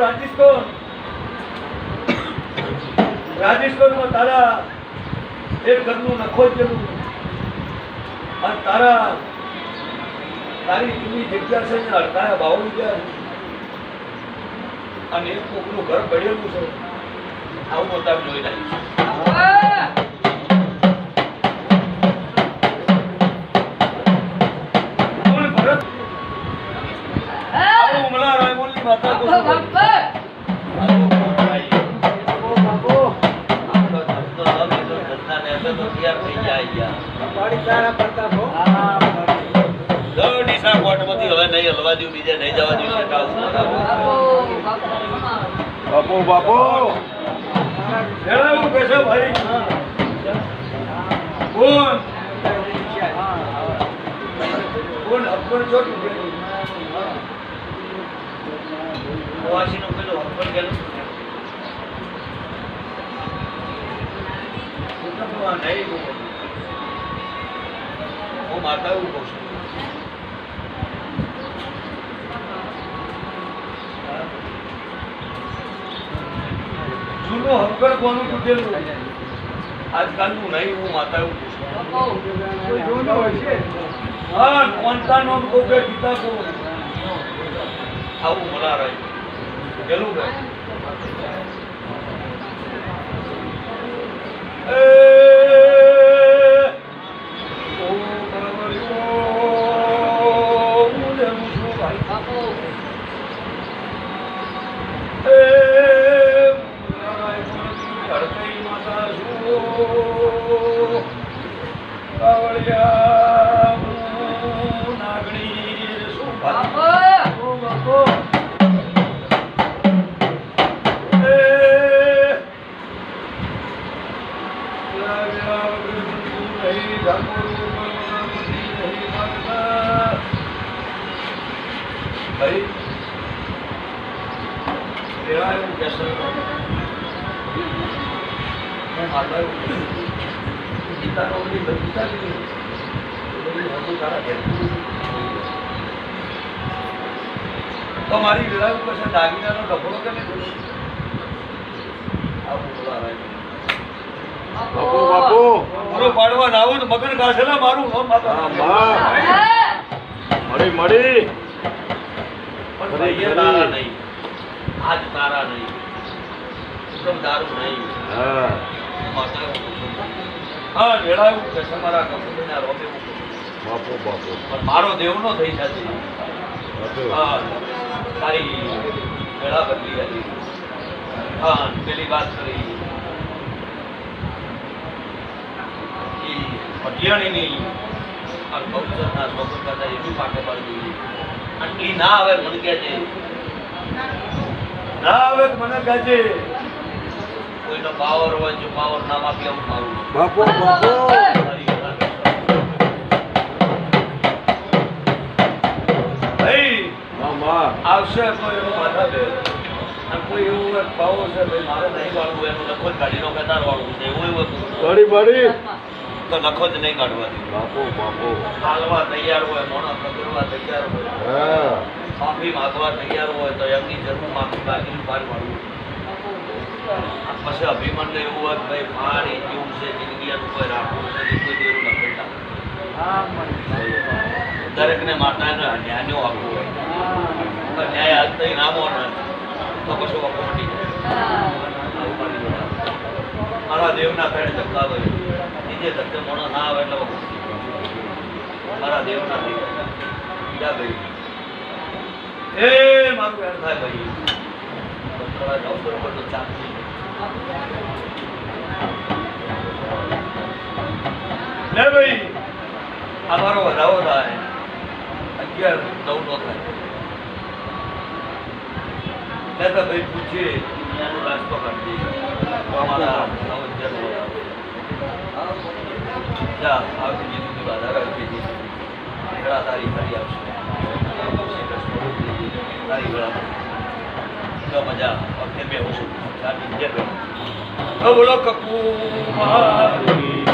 રાજસ્થાન. રાજસ્થાનમાં તારા એક ઘરનું નખો જેવું અને તારા, તારી જૂની જગ્યા છે ને અડકાયા બાવળું ગયા અને એક કોકનું ઘર પડેલું છે. આવું બતાવી જોઈ નાખીશ યાર. દોઢી હવે નહીં હલવા દ્યું, બીજે નહીં જવા ઉપર. બાપુ ભાઈ કોણ કોણ છો તૂટેલું? કવાસીનું પેલું નહીં કહું. હું મારતા એવું કહું છું. જૂનું હક્કર કોનું તૂટેલું? આજકાલનું નહીં હું માતા એવું હા કોણતા નો કો કે પિતા કો આવું મલા રહે. પેલું કે તો મારી વેળા ઉપર છે દાગીનાનો ડફડો કે નહીં આ બોલા પૂરો પાડવા ના આવો તો મગન ઘાસેલા મારું. મળી મળી. પણ તારા નહીં. આજ તારા નહીં. ઉત્તમ દારૂ નહીં. હા. હા કે છે. મારા કપૂરના રોમે બાપો બાપુ. પણ મારો દેવનો થઈ જશે. હા તારી વેળા બદલી હતી. હા પેલી વાત કરી. પટિયાણીની અને બહુચરના સ્વપ્ન કરતા એવી પાકે પાડી અને ઈ ના આવે મને કહેજે. ના આવે મને કહેજે. કોઈનો પાવર હોય જો પાવર ના માપી હું મારું. બાપુ બાપુ આવશે કોઈ એનો માથા દે કોઈ એવું પાવર પાવો છે ભાઈ મારે નહીં વાળવું એનું લખો કાઢીનો કતાર વાળવું છે એવું એવું હતું. બળી બળી તો લખો જ નહીં કાઢવા દે બાપુ બાપુ. હાલવા તૈયાર હોય મોણા પકડવા તૈયાર હોય. હા. માફી માંગવા તૈયાર હોય તો એમની જરૂર માફી બાકીનું બહાર વાળવું પછી અભિમાન એવું હોય કે ભાઈ મારી જીવ છે જિંદગી એનું કોઈ રાખવું નથી કોઈ દેરું નથી. દરેકને માતાને ન્યાયો આપવું હોય. તો ન્યાય આજ તઈ ના મોને તો કશું વખો મટી જાય. મારા દેવના પેડ ધક્કા હોય. નીચે ધક્કે મોણો ના આવે એટલે મારા દેવના જાય બીજા ભાઈ. એ, મારું એમ થાય ભાઈ. થોડા જાઉં બરોબર તો ચા લે. ભાઈ, આ મારો વધારો થાય. અગિયાર, નવ નો થાય. તો ભાઈ પૂછીએ દુનિયાનો નાસ્તો કાઢી તો અમારા નવ અગિયાર. જા આવતી જીતું બાધા રાખી દીધી વેળા તારી ફરી આવશે. તારી તો મજા, વખતે બે જે બોલો કપૂ મહારાજ.